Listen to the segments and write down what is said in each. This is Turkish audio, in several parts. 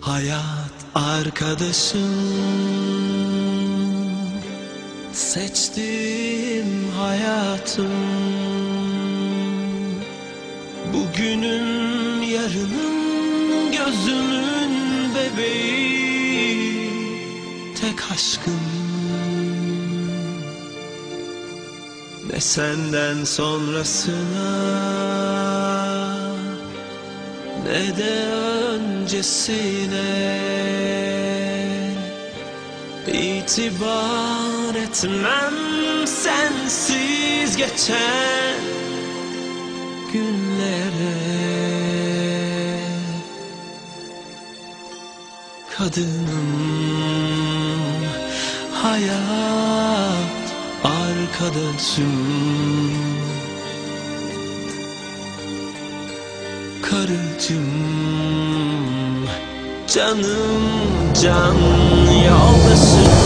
Hayat arkadaşım Seçtiğim hayatım Bugünün yarının gözümün bebeği Tek aşkım. Ne senden sonrasına ne de öncesine itibar etmem sensiz geçen günlere. Kadınım hayat arkadaşım. Karıcım Canım can yoldaşım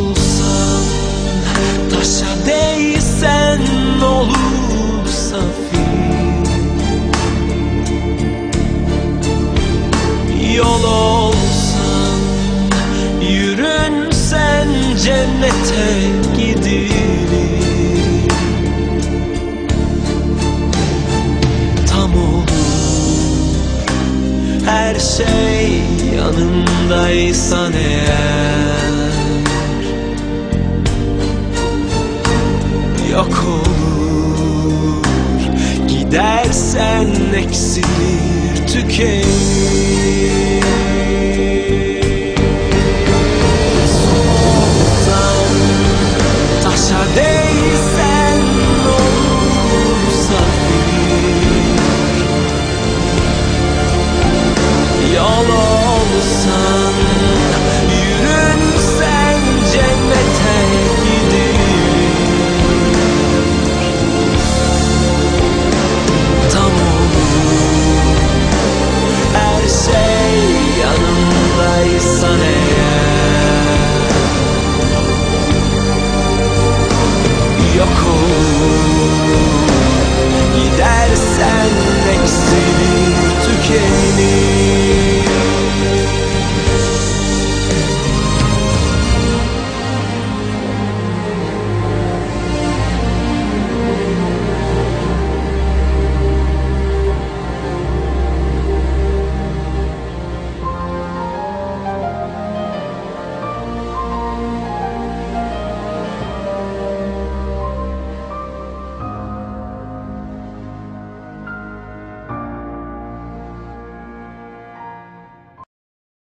Su olsan Taşa değsen olur safir Yol olsan Yürünsen cennete gidilir. Tam olur her şey yanındaysan eğer eksilir tükenir